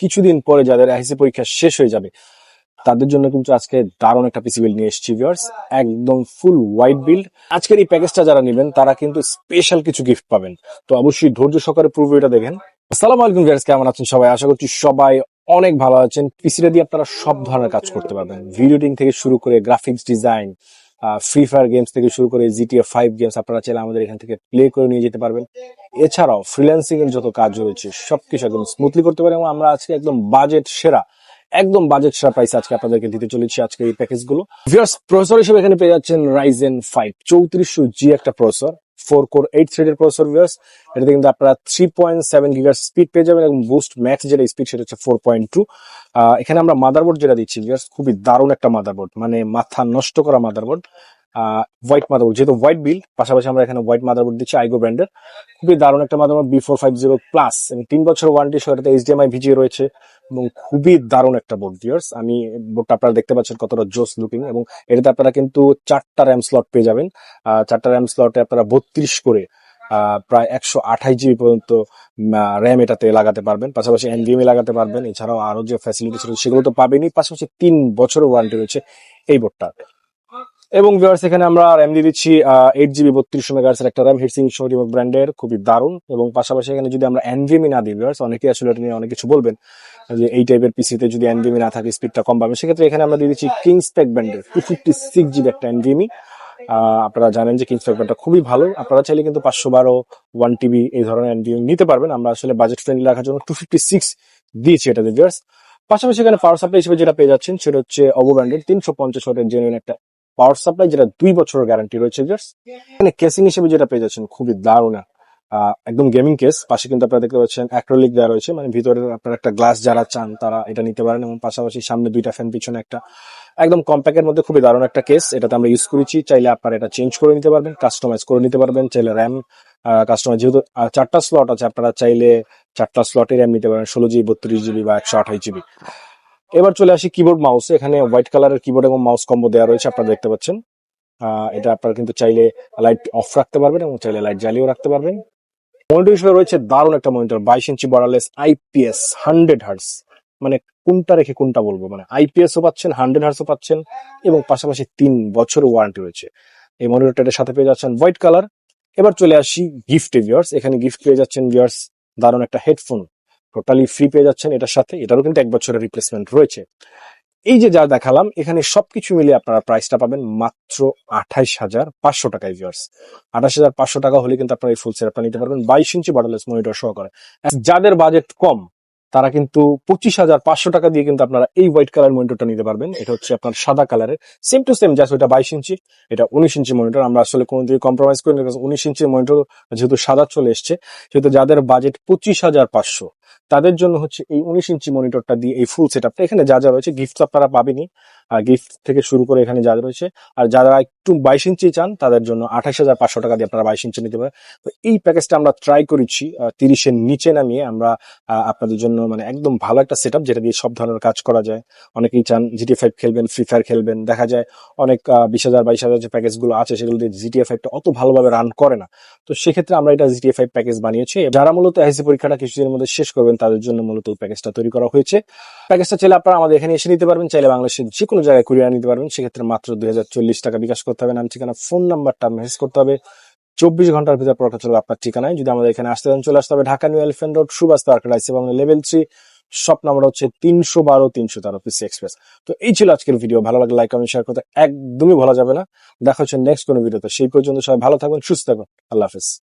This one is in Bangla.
কিছুদিন পরে যাদের আইসি পরীক্ষা শেষ হয়ে যাবে, তাদের জন্য কিন্তু আজকে দারুণ একটা পিসি বিল্ড নিয়ে এসেছি ভিউয়ার্স একদম ফুল হোয়াইট বিল্ড আজকের এই প্যাকেজটা যারা নেবেন, তারা কিন্তু স্পেশাল কিছু গিফট পাবেন। তো অবশ্যই ধৈর্য সহকারে প্রিভিউটা দেখেন। আসসালামু আলাইকুম ভিউয়ার্স কেমন আছেন সবাই? আশা করছি সবাই অনেক ভালো আছেন। পিসিটা দিয়ে আপনারা সব ধরনের কাজ করতে পারবেন। ভিডিও এডিটিং থেকে শুরু করে graphics design Free Fire games থেকে শুরু করে জিটিএ ফাইভ গেমস আপনারা চাইলে আমাদের এখান থেকে প্লে করে নিয়ে যেতে পারবেন। এছাড়াও ফ্রিল্যান্সিং এর যত কাজ রয়েছে, সবকিছু একদম স্মুথলি করতে পারেন এবং আমরা আজকে একদম বাজেট সেরা, একদম বাজেট সেরা প্রাইস আজকে আপনাদেরকে দিতে চলেছি আজকে এই প্যাকেজগুলো। প্রসেসর হিসেবে এখানে পেয়ে যাচ্ছেন রাইজেন ফাইভ চৌত্রিশশো জি একটা প্রসেসর ফোর কোর এইট থ্রেডের প্রসেসর ভিউয়ার্স এটাতে কিন্তু আপনারা থ্রি পয়েন্ট সেভেন গিগার স্পিড পেয়ে যাবেন এবং বুস্ট ম্যাক্স যেটা স্পিড সেটা হচ্ছে ফোর পয়েন্ট টু এখানে আমরা মাদারবোর্ড যেটা দিচ্ছি খুবই দারুণ একটা মাদারবোর্ড মানে মাথা নষ্ট করা মাদারবোর্ড হোয়াইট মাদারবোর্ড যেহেতু হোয়াইট বিল পাশাপাশি আমরা এখানে হোয়াইট মাদারবোর্ড দিচ্ছি আইগো ব্র্যান্ডের খুবই দারুণ একটা motherboard B four five zero plus এবং তিন বছর ওয়ারেন্টি সহ এটাতে এইচডিএমআই ভিজিয়ে রয়েছে। এবং খুবই দারুণ একটা বোর্ড ভিউয়ার্স আমি বোর্ডটা আপনারা দেখতে পাচ্ছেন কতটা জোস লুকিং এবং এটাতে আপনারা কিন্তু চারটা র্যাম স্লট পেয়ে যাবেন। চারটা র্যাম স্লটে আপনারা বত্রিশ করে প্রায় একশো আঠাশ জিবি পর্যন্ত র্যাম এটাতে লাগাতে পারবেন। পাশাপাশি এনভিএমএ লাগাতে পারবেন। এছাড়াও আরও যে ফ্যাসিলিটি ছিল সেগুলো তো পাবেনই। পাশাপাশি তিন বছরের ওয়ারেন্টি রয়েছে এই বোর্ডটা এবং ভিউয়ার্স এখানে আমরা র্যাম দিয়ে দিচ্ছি এইট জিবি বত্রিশশো মেগাহার্সের একটা র্যাম হিটসিং শোরিমক ব্র্যান্ডের খুবই দারুণ। এবং পাশাপাশি এখানে যদি আমরা এনভিএমই না দিই ভিউয়ার্স অনেকে আসলে এটা নিয়ে অনেক কিছু বলবেন। যে এই টাইপের পিসিতে যদি এনভিএমই না থাকে স্পিডটা কম পাবে। সেক্ষেত্রে এখানে আমরা দিয়ে দিচ্ছি কিং স্পেক ব্র্যান্ডের টু ফিফটি সিক্স জিবি একটা এনভিএমই আপনারা জানেন যে কিংস ব্র্যান্ডটা খুবই ভালো। আপনারা চাইলে কিন্তু পাঁচশো বারো ওয়ান টিবি এই ধরনের এনভিএমই নিতে পারবেন। আমরা আসলে বাজেট ফ্রেন্ডলি রাখার জন্য টু ফিফটি সিক্স দিয়েছি এটাতে ভিউয়ার্স পাশাপাশি এখানে পাওয়ার সাপ্লাই হিসেবে যেটা পেয়ে যাচ্ছেন, সেটা হচ্ছে অবো ব্র্যান্ডের তিনশো পঞ্চাশ ওয়াটের জেনুইন একটা পাওয়ার সাপ্লাই যেটা দুই বছরের গ্যারান্টি রয়েছে জাস্ট এখানে কেসিং হিসেবে যেটা পেয়ে যাচ্ছেন, খুবই দারুণ একদম গেমিং কেস পাশে কিন্তু আপনারা দেখতে পাচ্ছেন অ্যাক্রোলিক দেওয়া রয়েছে মানে ভিতরে আপনারা একটা গ্লাস যারা চান, তারা এটা নিতে পারেন এবং পাশাপাশি সামনে দুইটা ফ্যান পিছনে একটা একদম কম্প্যাক্টের মধ্যে খুবই দারুণ একটা কেস এটাতে আমরা ইউজ করেছি, চাইলে আপনারা এটা চেঞ্জ করে নিতে পারবেন কাস্টমাইজ করে নিতে পারবেন, চাইলে র্যাম কাস্টমাইজ যেহেতু চারটা স্লট আছে, আপনারা চাইলে চারটা স্লটে র্যাম নিতে পারেন, ষোলো জিবি বত্রিশ জিবি বা একশো আঠাশ জিবি এবার চলে আসি কিবোর্ড মাউস এখানে হোয়াইট কালারের কিবোর্ড এবং মাউস কম্বো দেওয়া রয়েছে, আপনারা দেখতে পাচ্ছেন। এটা আপনারা কিন্তু চাইলে লাইট অফ রাখতে পারবেন এবং চাইলে লাইট জ্বালিয়েও রাখতে পারবেন। মনিটর হিসেবে রয়েছে দারুণ একটা মনিটর বাইশ inch borderless IPS hundred hertz মানে কোনটা রেখে কোনটা বলব? মানে আইপিএস ও পাচ্ছেন হান্ড্রেড হার্সও পাচ্ছেন এবং পাশাপাশি তিন বছর ওয়ারেন্টি রয়েছে। এই মনিটরটার সাথে পেয়ে যাচ্ছেন হোয়াইট কালার এবার চলে আসি গিফট ভিউয়ার্স এখানে গিফট পেয়ে যাচ্ছেন ভিউয়ার্স দারুণ একটা হেডফোন টোটালি ফ্রি পেয়ে যাচ্ছেন এটার সাথে। এটারও কিন্তু এক বছরের রিপ্লেসমেন্ট রয়েছে। এই যে যা দেখালাম, এখানে সবকিছু মিলিয়ে আপনারা প্রাইসটা পাবেন মাত্র আঠাইশ হাজার পাঁচশো টাকায় ভিউয়ার্স আঠাশ হাজার পাঁচশো টাকা হলে কিন্তু আপনারা এই ফুল সেটআপটা নিতে পারবেন। বাইশ ইঞ্চি বর্ডারলেস মনিটর সহকারে। যাদের বাজেট কম, তারা কিন্তু পঁচিশ হাজার পাঁচশো টাকা দিয়ে কিন্তু আপনারা এই হোয়াইট কালার মনিটরটা নিতে পারবেন। এটা হচ্ছে আপনার সাদা কালারের সেম টু সেম জাস্ট ওইটা বাইশ ইঞ্চি, এটা উনিশ ইঞ্চি মনিটর আমরা আসলে কোনো দিকে কম্প্রোমাইজ করি না উনিশ ইঞ্চি মনিটর যেহেতু সাদা চলে এসছে, সেহেতু যাদের বাজেট পঁচিশ হাজার পাঁচশো তাদের জন্য হচ্ছে এই উনিশ ইঞ্চি মনিটরটা দিয়ে এই ফুল সেট এখানে যা যা রয়েছে গিফট আপনারা পাবেনই। আর গিফট থেকে শুরু করে এখানে যা রয়েছে, আর যারা একটু বাইশ ইঞ্চি চান, তাদের জন্য আঠাশ হাজার পাঁচশো টাকা দিয়ে আপনারা বাইশ ইঞ্চি নিতে পারেন। তো এই প্যাকেজটা আমরা ট্রাই করেছি তিরিশের নিচে নামিয়ে আমরা আপনাদের জন্য মানে একদম ভালো একটা সেট যেটা দিয়ে সব ধরনের কাজ করা যায়। অনেকেই চান জিটি ফাইভ খেলবেন ফ্রি ফায়ার খেলবেন, দেখা যায় অনেক বিশ হাজার, বাইশ হাজার যে প্যাকেজগুলো আছে, সেগুলো দিয়ে জিটিএ ফাইভটা অত ভালোভাবে রান করে না। তো সেক্ষেত্রে আমরা এটা জিটিএ ফাইভ প্যাকেজ বানিয়েছি। যারা মূলত এসএসসি পরীক্ষাটা কিছুদিনের মধ্যে শেষ করবেন, তাদের জন্য মূলত প্যাকেজটা তৈরি করা হয়েছে। প্যাকেজটা চাইলে আপনারা আমাদের এখানে এসে নিতে পারবেন, চাইলে বাংলাদেশের যে কোনো জায়গায় কুরিয়ার নিতে পারবেন, সেক্ষেত্রে মাত্র দুই হাজার চল্লিশ টাকা বিকাশ করতে হবে। নাম, ঠিকানা ফোন নাম্বারটা মেসেজ করতে হবে। চব্বিশ ঘণ্টার ভিতরে প্রোডাক্ট চলবে আপনার ঠিকানায়। যদি আমাদের এখানে আসতে চান, চলে আসতে হবে Dhaka New Elephant Road Subastu Arcade এবং লেভেল থ্রি। সব নাম্বার হচ্ছে তিনশো বারো, তিনশো তেরো, পিসি এক্সপ্রেস। তো এই ছিল আজকের ভিডিও। ভালো লাগলে লাইক কমেন্ট শেয়ার করতে একদমই ভোলা যাবে না। দেখা হচ্ছে নেক্সট কোনো ভিডিওতে। সেই পর্যন্ত সবাই ভালো থাকবেন সুস্থ থাকবেন আল্লাহ হাফিজ।